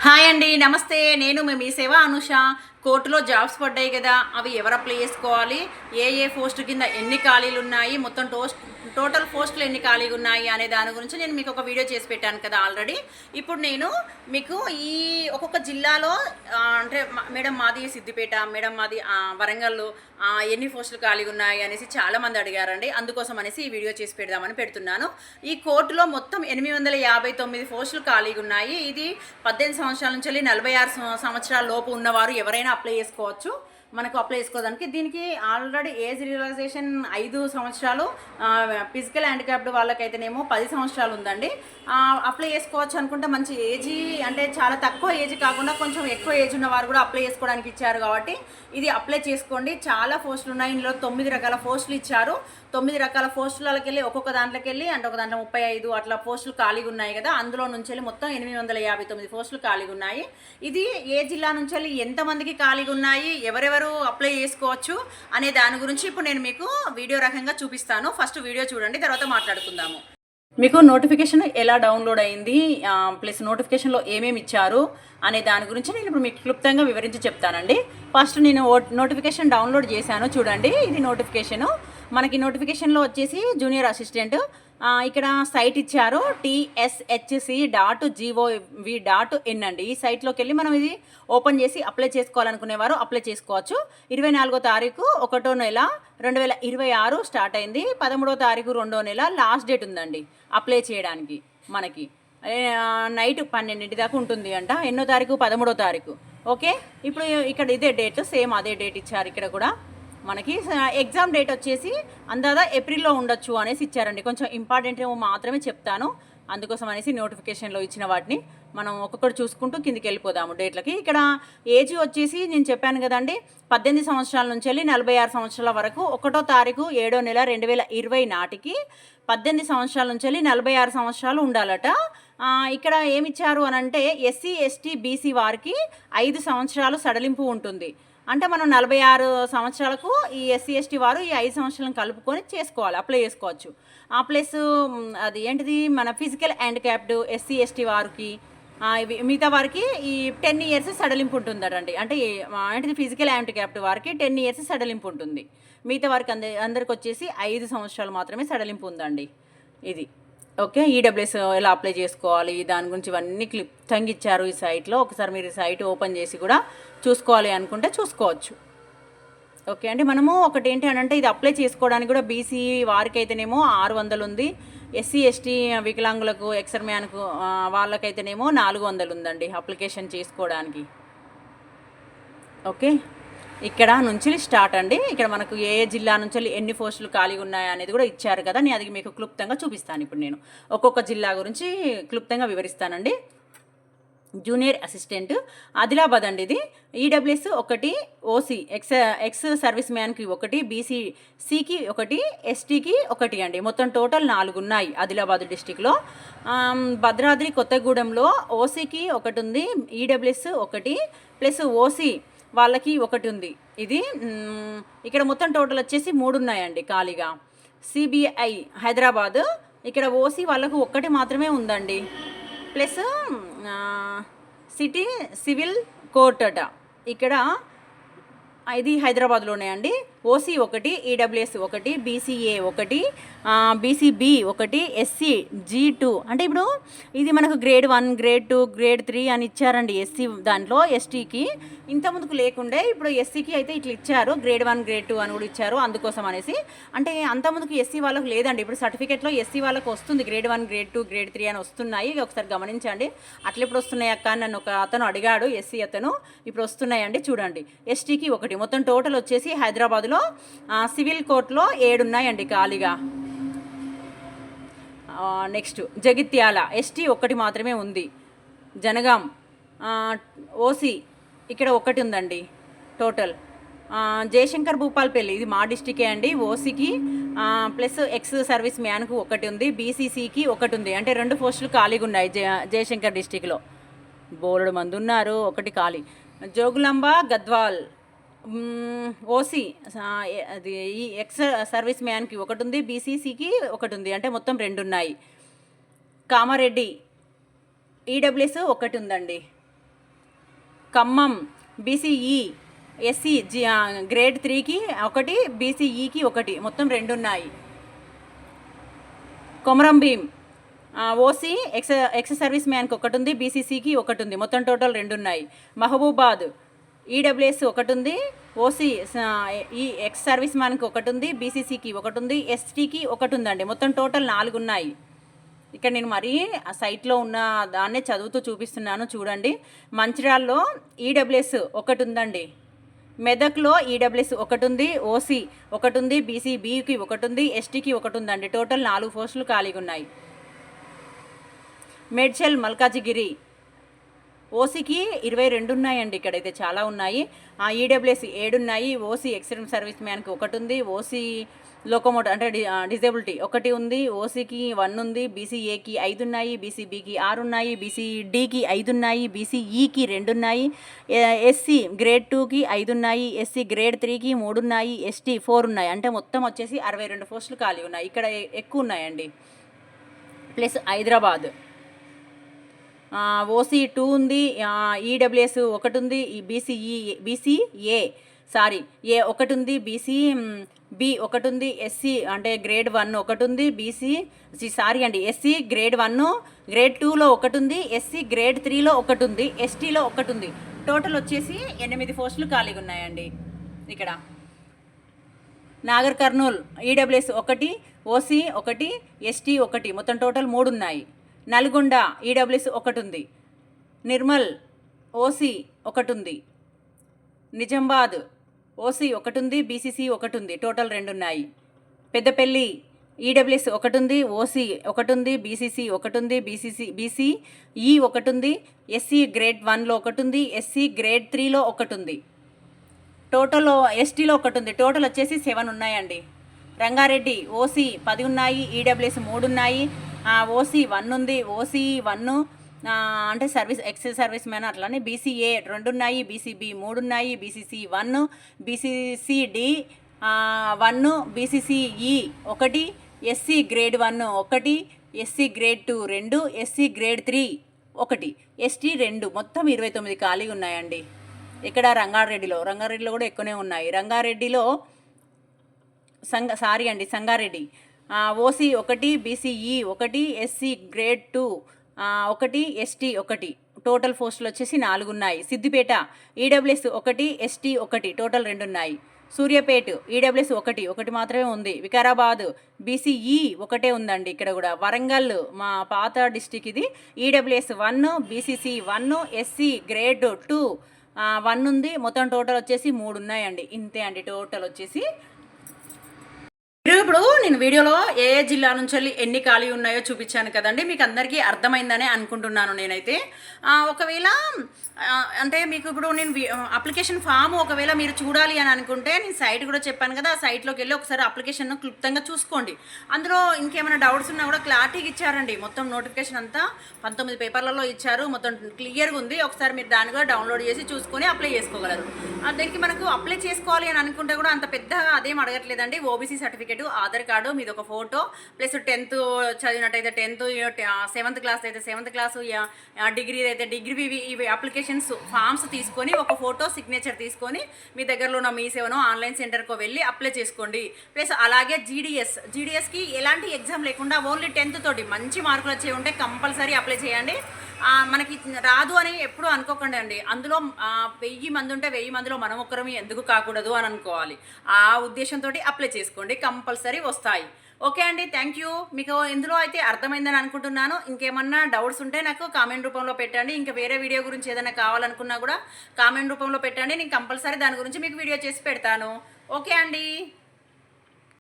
Hi అండి నమస్తే. నేను మీ మీ సేవ అనుష. కోర్టులో జాబ్స్ పడ్డాయి కదా అవి ఎవరు అప్లై చేసుకోవాలి? ఏ ఏ పోస్ట్ కింద ఎన్ని ఖాళీలు ఉన్నాయి? మొత్తం టోస్ట్ టోటల్ పోస్టులు ఎన్ని ఖాళీలు ఉన్నాయి అనే దాని గురించి నేను మీకు ఒక వీడియో చేసి పెట్టాను కదా ఆల్రెడీ. ఇప్పుడు నేను మీకు ఈ ఒక్కొక్క జిల్లాలో అంటే మేడం మాది సిద్దిపేట మేడం మాది వరంగల్ ఎన్ని పోస్టులు ఖాళీగా ఉన్నాయి అనేసి చాలా మంది అడిగారండి. అందుకోసం అనేసి ఈ వీడియో చేసి పెడదామని పెడుతున్నాను. ఈ కోర్టులో మొత్తం ఎనిమిది వందల యాభై తొమ్మిది పోస్టులు ఖాళీగా ఉన్నాయి. ఇది పద్దెనిమిది సంవత్సరాల నుంచి వెళ్ళి నలభై ఆరు సంవత్సరాల లోపు ఉన్నవారు ఎవరైనా అప్లై చేసుకోవచ్చు. మనకు అప్లై చేసుకోవడానికి. దీనికి ఆల్రెడీ ఏజ్ రియలైజేషన్ ఐదు సంవత్సరాలు ఫిజికల్ హ్యాండిక్యాప్డ్ వాళ్ళకైతేనేమో పది సంవత్సరాలు ఉందండి. అప్లై చేసుకోవచ్చు అనుకుంటే మంచి ఏజీ అంటే చాలా తక్కువ ఏజ్ కాకుండా కొంచెం ఎక్కువ ఏజ్ ఉన్న వారు కూడా అప్లై చేసుకోవడానికి ఇచ్చారు కాబట్టి ఇది అప్లై చేసుకోండి. చాలా పోస్టులు ఉన్నాయి. ఇందులో తొమ్మిది రకాల పోస్టులు ఇచ్చారు. తొమ్మిది రకాల పోస్టులకి వెళ్ళి ఒక్కొక్క దాంట్లోకి వెళ్ళి అంటే ఒక దాంట్లో ముప్పై ఐదు అట్లా పోస్టులు ఖాళీగా ఉన్నాయి కదా. అందులో నుంచి వెళ్ళి మొత్తం ఎనిమిది వందల యాభై తొమ్మిది పోస్టులు ఖాళీగా ఉన్నాయి ఇది ఏ జిల్లా నుంచి వెళ్ళి ఎంతమందికి ఖాళీగా ఉన్నాయి ఎవరెవరు అప్లై చేసుకోవచ్చు అనే దాని గురించి ఇప్పుడు నేను మీకు వీడియో రకంగా చూపిస్తాను. ఫస్ట్ వీడియో చూడండి తర్వాత మాట్లాడుకుందాము. మీకు నోటిఫికేషన్ ఎలా డౌన్లోడ్ అయింది ప్లస్ నోటిఫికేషన్లో ఏమేమి ఇచ్చారు అనే దాని గురించి నేను ఇప్పుడు మీకు క్లుప్తంగా వివరించి చెప్తానండి. ఫస్ట్ నేను నోటిఫికేషన్ డౌన్లోడ్ చేశాను చూడండి. ఇది నోటిఫికేషను మనకి నోటిఫికేషన్లో వచ్చేసి జూనియర్ అసిస్టెంట్ ఇక్కడ సైట్ ఇచ్చారు TSHC dot gov dot in అండి. ఈ సైట్లోకి వెళ్ళి మనం ఇది ఓపెన్ చేసి అప్లై చేసుకోవాలనుకునేవారు అప్లై చేసుకోవచ్చు. ఇరవై నాలుగో తారీఖు ఒకటో నెల రెండు వేల ఇరవై ఆరు స్టార్ట్ అయింది. పదమూడో తారీఖు రెండో నెల లాస్ట్ డేట్ ఉందండి అప్లై చేయడానికి మనకి. నైట్ పన్నెండింటి దాకా ఉంటుంది అంట. ఎన్నో తారీఖు? పదమూడో తారీఖు. ఓకే? ఇప్పుడు ఇక్కడ ఇదే డేట్ సేమ్ అదే డేట్ ఇచ్చారు ఇక్కడ కూడా. మనకి. ఎగ్జామ్ డేట్ వచ్చేసి అందాదా ఏప్రిల్లో ఉండొచ్చు అనేసి ఇచ్చారండి. కొంచెం ఇంపార్టెంట్ ఏమో మాత్రమే చెప్తాను. అందుకోసం అనేసి నోటిఫికేషన్లో ఇచ్చిన వాటిని మనం ఒక్కొక్కటి చూసుకుంటూ కిందికి వెళ్ళిపోదాము డేట్లకి ఇక్కడ ఏజ్ వచ్చేసి నేను చెప్పాను కదండి పద్దెనిమిది సంవత్సరాల నుంచి వెళ్ళి నలభై ఆరు సంవత్సరాల వరకు ఒకటో తారీఖు ఏడో నెల రెండు వేల ఇరవై నాటికి పద్దెనిమిది సంవత్సరాల నుంచి వెళ్ళి నలభై ఆరు సంవత్సరాలు ఉండాలట. ఇక్కడ ఏమిచ్చారు అని అంటే ఎస్సీ ఎస్టీ బీసీ వారికి ఐదు సంవత్సరాలు సడలింపు ఉంటుంది. అంటే మనం నలభై ఆరు సంవత్సరాలకు ఈ ఎస్సీ ఎస్టీ వారు ఈ ఐదు సంవత్సరాలను కలుపుకొని చేసుకోవాలి అప్లై చేసుకోవచ్చు. ఆ ప్లస్ అది ఏంటిది? మన ఫిజికల్ హ్యాండిక్యాప్డ్ ఎస్సీ ఎస్టీ వారికి ఇవి మిగతా వారికి ఈ టెన్ ఇయర్స్ సడలింపు ఉంటుందటండి. అంటే ఏంటిది? ఫిజికల్ హ్యాండిక్యాప్డ్ వారికి టెన్ ఇయర్స్ సడలింపు ఉంటుంది. మిగతా వారికి అంద అందరికి వచ్చేసి ఐదు సంవత్సరాలు మాత్రమే సడలింపు ఉందండి. ఇది. ఓకే ఈడబ్ల్యూఎస్ ఎలా అప్లై చేసుకోవాలి దాని గురించి ఇవన్నీ క్లిప్తంగా ఇచ్చారు ఈ సైట్లో ఒకసారి మీరు ఈ సైట్ ఓపెన్ చేసి కూడా చూసుకోవాలి అనుకుంటే చూసుకోవచ్చు. ఓకే అండి మనము ఒకటి ఏంటి అని అంటే ఇది అప్లై చేసుకోవడానికి కూడా బీసీ వారికి అయితేనేమో ఆరు వందలు ఉంది. ఎస్సీ ఎస్టీ వికలాంగులకు ఎక్సర్మ్యాన్కు వాళ్ళకైతేనేమో నాలుగు వందలు ఉందండి అప్లికేషన్ చేసుకోవడానికి. ఓకే ఇక్కడ నుంచి స్టార్ట్ అండి. ఇక్కడ మనకు ఏ ఏ జిల్లా నుంచి ఎన్ని పోస్టులు ఖాళీగా ఉన్నాయి అనేది కూడా ఇచ్చారు కదా. నేను అది మీకు క్లుప్తంగా చూపిస్తాను ఇప్పుడు నేను. ఒక్కొక్క జిల్లా గురించి క్లుప్తంగా వివరిస్తానండి. జూనియర్ అసిస్టెంట్ ఆదిలాబాద్ అండి ఇది. ఈడబ్ల్యూఎస్ ఒకటి ఓసీ ఎక్స్ ఎక్స్ సర్వీస్ మ్యాన్కి ఒకటి బీసీ సికి ఒకటి ఎస్టీకి ఒకటి అండి. మొత్తం టోటల్ నాలుగు ఉన్నాయి ఆదిలాబాద్ డిస్టిక్లో. భద్రాద్రి కొత్తగూడెంలో ఓసీకి ఒకటి ఉంది ఈడబ్ల్యూఎస్ ఒకటి ప్లస్ ఓసీ వాళ్ళకి ఒకటి ఉంది. ఇది ఇక్కడ మొత్తం టోటల్ వచ్చేసి మూడు ఉన్నాయండి ఖాళీగా. సిబిఐ హైదరాబాద్. ఇక్కడ ఓసీ వాళ్ళకు ఒక్కటి మాత్రమే ఉందండి. ప్లస్ సిటీ సివిల్ కోర్ట్ అట ఇక్కడ ఇది హైదరాబాద్లోనే అండి ఓసీ ఒకటి ఈడబ్ల్యూఎస్ ఒకటి బీసీఏ ఒకటి బీసీబీ ఒకటి ఎస్సీ జీ టూ. అంటే ఇప్పుడు ఇది మనకు grade one grade two grade three అని ఇచ్చారండి ఎస్సీ దాంట్లో ఎస్టీకి. ఇంత ముందుకు లేకుండే ఇప్పుడు ఎస్సీకి అయితే ఇట్లా ఇచ్చారు గ్రేడ్ వన్ గ్రేడ్ టూ అని కూడా ఇచ్చారు అందుకోసం అనేసి. అంటే అంత ముందుకు ఎస్సీ వాళ్ళకు లేదండి ఇప్పుడు సర్టిఫికేట్లో ఎస్సీ వాళ్ళకు వస్తుంది grade one grade two grade three అని వస్తున్నాయి. ఒకసారి గమనించండి. అట్లా ఇప్పుడు వస్తున్నాయి అక్క అని నన్ను ఒక అతను అడిగాడు ఎస్సీ అతను. ఇప్పుడు వస్తున్నాయండి చూడండి. ఎస్టీకి ఒకటి. మొత్తం టోటల్ వచ్చేసి హైదరాబాద్ హైదరాబాద్లో సివిల్ కోర్టులో ఏడు ఉన్నాయండి ఖాళీగా నెక్స్ట్ జగిత్యాల ఎస్టీ ఒక్కటి మాత్రమే ఉంది. జనగాం ఓసీ ఇక్కడ ఒకటి ఉందండి టోటల్. జయశంకర్ భూపాల్పల్లి ఇది మా డిస్టికే అండి ఓసీకి ప్లస్ ఎక్స్ సర్వీస్ మ్యాన్కు ఒకటి ఉంది బీసీసీకి ఒకటి ఉంది. అంటే రెండు పోస్టులు ఖాళీగా ఉన్నాయి జయ జయశంకర్ డిస్టిక్లో. బోలెడు మంది ఉన్నారు ఒకటి ఖాళీ. జోగులాంబ గద్వాల్ ఓసీ అది ఈ ఎక్స్ సర్వీస్ మ్యాన్కి ఒకటి ఉంది బీసీసీకి ఒకటి ఉంది అంటే మొత్తం రెండు ఉన్నాయి కామారెడ్డి ఈడబ్ల్యూఎస్ ఒకటి ఉందండి Khammam BCE SC G grade త్రీకి ఒకటి బీసీఈకి ఒకటి మొత్తం రెండు ఉన్నాయి Komaram Bheem OC ex ex service మ్యాన్కి ఒకటి ఉంది బీసీసీకి ఒకటి ఉంది మొత్తం టోటల్ రెండు ఉన్నాయి మహబూబాద్ ఈడబ్ల్యూఎస్ ఒకటి ఉంది ఓసీ ఈ ఎక్స్ సర్వీస్ మ్యాన్కి ఒకటి ఉంది బీసీసీకి ఒకటి ఉంది ఎస్టీకి ఒకటి ఉందండి మొత్తం టోటల్ నాలుగు ఉన్నాయి ఇక్కడ నేను మరీ ఆ సైట్లో ఉన్న దాన్నే చదువుతూ చూపిస్తున్నాను చూడండి. మంచిర్యాల్లో ఈడబ్ల్యూఎస్ ఒకటి ఉందండి మెదక్లో ఈడబ్ల్యూఎస్ ఒకటి ఉంది ఓసీ ఒకటి ఉంది బీసీ బీకి ఒకటి ఉంది ఎస్టీకి ఒకటి ఉందండి టోటల్ నాలుగు పోస్టులు ఖాళీగా ఉన్నాయి. మేడ్చల్ మల్కాజిగిరి ఓసీకి ఇరవై రెండు ఉన్నాయండి ఇక్కడైతే చాలా ఉన్నాయి. ఆ ఈడబ్ల్యూఎస్ ఏడు ఉన్నాయి ఓసీ ఎక్స్టర్మ్ సర్వీస్ మ్యాన్కి ఒకటి ఉంది ఓసీ లోకోమోటర్ అంటే డి- డిజేబిలిటీ ఒకటి ఉంది. ఓసీకి వన్ ఉంది. బీసీఏకి ఐదు ఉన్నాయి బీసీబీకి ఆరు ఉన్నాయి బీసీడీకి ఐదు ఉన్నాయి బీసీఈకి రెండు ఉన్నాయి ఎస్సీ గ్రేడ్ టూకి ఐదు ఉన్నాయి ఎస్సీ గ్రేడ్ త్రీకి మూడు ఉన్నాయి ఎస్టీ ఫోర్ ఉన్నాయి అంటే మొత్తం వచ్చేసి అరవై రెండు పోస్టులు ఖాళీ ఉన్నాయి. ఇక్కడ ఎక్కువ ఉన్నాయండి. ప్లస్ హైదరాబాద్. ఓసీ టూ ఉంది ఈడబ్ల్యూఎస్ ఒకటి ఉంది ఈ బీసీఈ బీసీఏ సారీ ఏ ఒకటి ఉంది బీసీ బి ఒకటి ఉంది ఎస్సీ అంటే గ్రేడ్ వన్ ఒకటి ఉంది బీసీ సారీ అండి ఎస్సీ గ్రేడ్ వన్ గ్రేడ్ టూలో ఒకటి ఉంది ఎస్సీ గ్రేడ్ త్రీలో ఒకటి ఉంది ఎస్టీలో ఒకటి ఉంది టోటల్ వచ్చేసి ఎనిమిది పోస్టులు ఖాళీగా ఉన్నాయండి ఇక్కడ. నాగర్ కర్నూల్ ఈడబ్ల్యూఎస్ ఒకటి ఓసీ ఒకటి ఎస్టీ ఒకటి మొత్తం టోటల్ మూడు ఉన్నాయి. నల్గొండ ఈడబ్ల్యూఎస్ ఒకటి ఉంది నిర్మల్ ఓసీ ఒకటి ఉంది నిజామాబాద్ ఓసీ ఒకటి ఉంది బీసీసీ ఒకటి ఉంది టోటల్ రెండు ఉన్నాయి పెద్దపల్లి ఈడబ్ల్యూఎస్ ఒకటి ఉంది ఓసీ ఒకటి ఉంది బీసీసీ ఒకటి ఉంది బీసీసీ బీసీ ఈ ఒకటి ఉంది ఎస్సీ గ్రేడ్ వన్లో ఒకటి ఉంది ఎస్సీ గ్రేడ్ త్రీలో ఒకటి ఉంది టోటల్ ఎస్టీలో ఒకటి ఉంది టోటల్ వచ్చేసి సెవెన్ ఉన్నాయండి. రంగారెడ్డి ఓసీ పది ఉన్నాయి. ఈడబ్ల్యూఎస్ మూడు ఉన్నాయి ఓసీ వన్ ఉంది ఓసీ వన్ అంటే సర్వీస్ ఎక్స్ సర్వీస్ మ్యాన్ అట్లానే బీసీఏ రెండు ఉన్నాయి బీసీబీ మూడు ఉన్నాయి BCC one BCCD one BCCE ఒకటి ఎస్సీ గ్రేడ్ వన్ ఒకటి ఎస్సీ గ్రేడ్ టూ రెండు ఎస్సీ గ్రేడ్ త్రీ ఒకటి ఎస్టీ రెండు మొత్తం ఇరవై తొమ్మిది ఖాళీ ఉన్నాయండి. ఇక్కడ రంగారెడ్డిలో రంగారెడ్డిలో కూడా ఎక్కువనే ఉన్నాయి. రంగారెడ్డిలో సంగ సారీ అండి సంగారెడ్డి ఓసీ ఒకటి బీసీఈ ఒకటి ఎస్సీ గ్రేడ్ టూ ఒకటి ఎస్టీ ఒకటి. టోటల్ పోస్టులు వచ్చేసి నాలుగు ఉన్నాయి సిద్దిపేట ఈడబ్ల్యూఎస్ ఒకటి ఎస్టీ ఒకటి టోటల్ రెండు ఉన్నాయి సూర్యాపేట ఈడబ్ల్యూఎస్ ఒకటి ఒకటి మాత్రమే ఉంది. వికారాబాద్ బీసీఈ ఒకటే ఉందండి ఇక్కడ కూడా. వరంగల్ మా పాత డిస్టిక్ ఇది. EWS one BCC one SC grade two one ఉంది. మొత్తం టోటల్ వచ్చేసి మూడు ఉన్నాయండి ఇంతే అండి టోటల్ వచ్చేసి. ఇప్పుడు నేను వీడియోలో ఏ ఏ జిల్లా నుంచి వెళ్ళి ఎన్ని ఖాళీ ఉన్నాయో చూపించాను కదండి. మీకు అందరికీ అర్థమైందని అనుకుంటున్నాను నేనైతే. ఒకవేళ అంటే మీకు ఇప్పుడు నేను అప్లికేషన్ ఫామ్ ఒకవేళ మీరు చూడాలి అని అనుకుంటే నేను సైట్ కూడా చెప్పాను కదా ఆ సైట్లోకి వెళ్ళి ఒకసారి అప్లికేషన్ క్లుప్తంగా చూసుకోండి. అందులో ఇంకేమైనా డౌట్స్ ఉన్నా కూడా క్లారిటీగా ఇచ్చారండి. మొత్తం నోటిఫికేషన్ అంతా పంతొమ్మిది పేపర్లలో ఇచ్చారు. మొత్తం క్లియర్గా ఉంది. ఒకసారి మీరు దాన్ని కూడా డౌన్లోడ్ చేసి చూసుకొని అప్లై చేసుకోగలరు. దానికి మనకు అప్లై చేసుకోవాలి అని అనుకుంటే కూడా అంత పెద్దగా అదేం అడగట్లేదండి. ఓబీసీ సర్టిఫికేట్ ఆధార్ కార్డు మీది ఒక ఫోటో. ప్లస్ టెన్త్ చదివినట్టయితే టెన్త్ సెవెంత్ క్లాస్ అయితే సెవెంత్ క్లాస్ డిగ్రీ అయితే డిగ్రీ ఇవి ఇవి అప్లికేషన్స్ ఫామ్స్ తీసుకొని ఒక ఫోటో సిగ్నేచర్ తీసుకొని మీ దగ్గరలో ఉన్న మీ సేవను ఆన్లైన్ సెంటర్కో వెళ్ళి అప్లై చేసుకోండి. ప్లస్ అలాగే జీడిఎస్ జీడిఎస్కి ఎలాంటి ఎగ్జామ్ లేకుండా ఓన్లీ టెన్త్ తోటి మంచి మార్కులు వచ్చే ఉంటే కంపల్సరీ అప్లై చేయండి. మనకి రాదు అని ఎప్పుడూ అనుకోకండి అండి. అందులో వెయ్యి మంది ఉంటే వెయ్యి మందిలో మనం ఒక్కరం ఎందుకు కాకూడదు అని అనుకోవాలి. ఆ ఉద్దేశంతో అప్లై చేసుకోండి. కంపల్సరీ వస్తాయి. ఓకే అండి థ్యాంక్ యూ. మీకు ఇందులో అయితే అర్థమైందని అనుకుంటున్నాను. ఇంకేమన్నా డౌట్స్ ఉంటే నాకు కామెంట్ రూపంలో పెట్టండి. ఇంకా వేరే వీడియో గురించి ఏదైనా కావాలనుకున్నా కూడా కామెంట్ రూపంలో పెట్టండి. నేను కంపల్సరీ దాని గురించి మీకు వీడియో చేసి పెడతాను. ఓకే అండి.